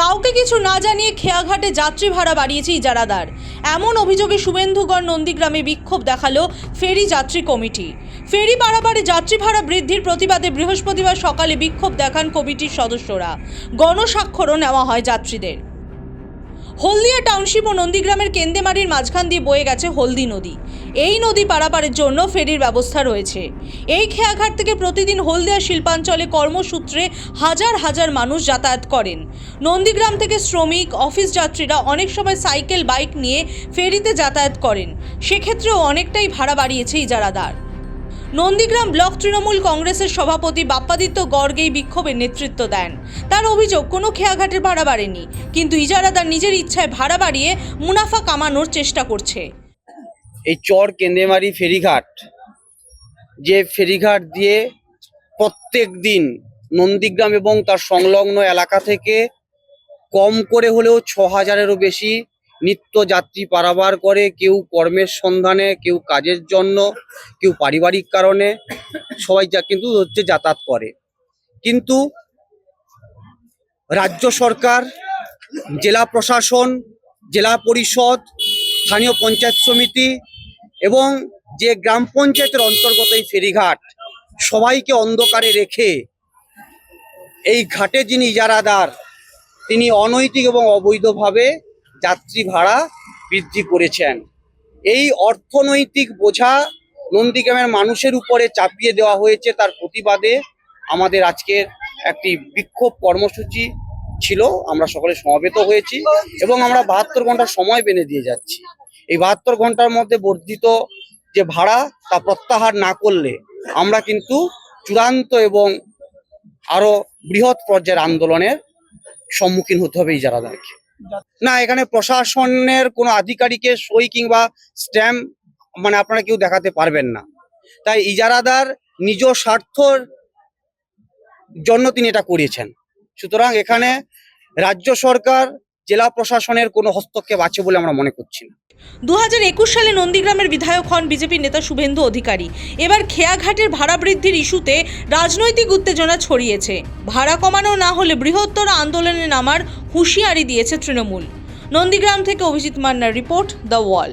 কাউকে কিছু না জানিয়ে খেয়াঘাটে যাত্রী ভাড়া বাড়িয়েছে ইজারাদার। এমন অভিযোগে শুভেন্দুগড় নন্দীগ্রামে বিক্ষোভ দেখাল ফেরি যাত্রী কমিটি। ফেরি পারাপারে যাত্রী ভাড়া বৃদ্ধির প্রতিবাদে বৃহস্পতিবার সকালে বিক্ষোভ দেখান কমিটির সদস্যরা। গণস্বাক্ষরও নেওয়া হয় যাত্রীদের। হলদিয়া টাউনশিপ ও নন্দীগ্রামের কেন্দেমারির মাঝখান দিয়ে বয়ে গেছে হলদি নদী। এই নদী পারাপারের জন্য ফেরির ব্যবস্থা রয়েছে। এই খেয়াঘাট থেকে প্রতিদিন হলদিয়া শিল্পাঞ্চলে কর্মসূত্রে হাজার হাজার মানুষ যাতায়াত করেন। নন্দীগ্রাম থেকে শ্রমিক, অফিস যাত্রীরা অনেক সময় সাইকেল, বাইক নিয়ে ফেরিতে যাতায়াত করেন। সেক্ষেত্রেও অনেকটাই ভাড়া বাড়িয়েছে ইজারাদার। নন্দীগ্রাম ব্লক তৃণমূল কংগ্রেসের সভাপতি বাপ্পাদিত্য গর্গ এই বিক্ষোভের নেতৃত্ব দেন। তার অভিযোগ, কোনো খেয়াঘাটের ভাড়া বাড়েনি, কিন্তু ইজারাদার নিজের ইচ্ছায় ভাড়া বাড়িয়ে মুনাফা কামানোর চেষ্টা করছে। এই চর কেন্দেমারি ফেরিঘাট, যে ফেরিঘাট দিয়ে প্রত্যেক দিন নন্দীগ্রাম এবং তার সংলগ্ন এলাকা থেকে কম করে হলেও ছ হাজারেরও বেশি নিত্য যাত্রী পারাবার করে, কেউ কর্মের সন্ধানে, কেউ কাজের জন্য, কেউ পারিবারিক কারণে, সবাই যা কিন্তু হচ্ছে যাতায়াত করে। কিন্তু রাজ্য সরকার, জেলা প্রশাসন, জেলা পরিষদ, স্থানীয় পঞ্চায়েত সমিতি এবং যে গ্রাম পঞ্চায়েতের অন্তর্গত এই ফেরিঘাট, সবাইকে অন্ধকারে রেখে এই ঘাটে যিনি ইজারাদার, তিনি অনৈতিক এবং অবৈধভাবে যাত্রী ভাড়া বৃদ্ধি করেছেন। এই অর্থনৈতিক বোঝা নন্দীগ্রামের মানুষের উপরে চাপিয়ে দেওয়া হয়েছে তার প্রতিবাদে আমাদের আজকের একটি বিক্ষোভ কর্মসূচি ছিল। আমরা সকলে সমাবেত হয়েছি এবং আমরা বাহাত্তর ঘণ্টা সময় বেঁধে দিয়ে যাচ্ছি। এই বাহাত্তর ঘণ্টার মধ্যে বর্ধিত যে ভাড়া তা প্রত্যাহার না করলে আমরা কিন্তু চূড়ান্ত এবং আরও বৃহৎ পর্যায়ের আন্দোলনের সম্মুখীন হতে হবে এই ইজারাদারকে না, এখানে প্রশাসনের কোনো আধিকারিকের সই কিংবা স্ট্যাম্প মানে আপনারা কেউ দেখাতে পারবেন না। তাই ইজারাদার নিজ স্বার্থর জন্য তিনি এটা করিয়েছেন সুতরাং এখানে রাজ্য সরকার জেলা প্রশাসনের কোনো হস্তক্ষেপ আছে বলে আমরা মনে করছি না। দু হাজার একুশ সালে নন্দীগ্রামের বিধায়ক হন বিজেপির নেতা শুভেন্দু অধিকারী। এবার খেয়াঘাটের ভাড়া বৃদ্ধির ইস্যুতে রাজনৈতিক উত্তেজনা ছড়িয়েছে। ভাড়া কমানো না হলে বৃহত্তর আন্দোলনে নামার হুঁশিয়ারি দিয়েছে তৃণমূল। নন্দীগ্রাম থেকে অভিজিৎ মান্নার রিপোর্ট দ্য ওয়াল।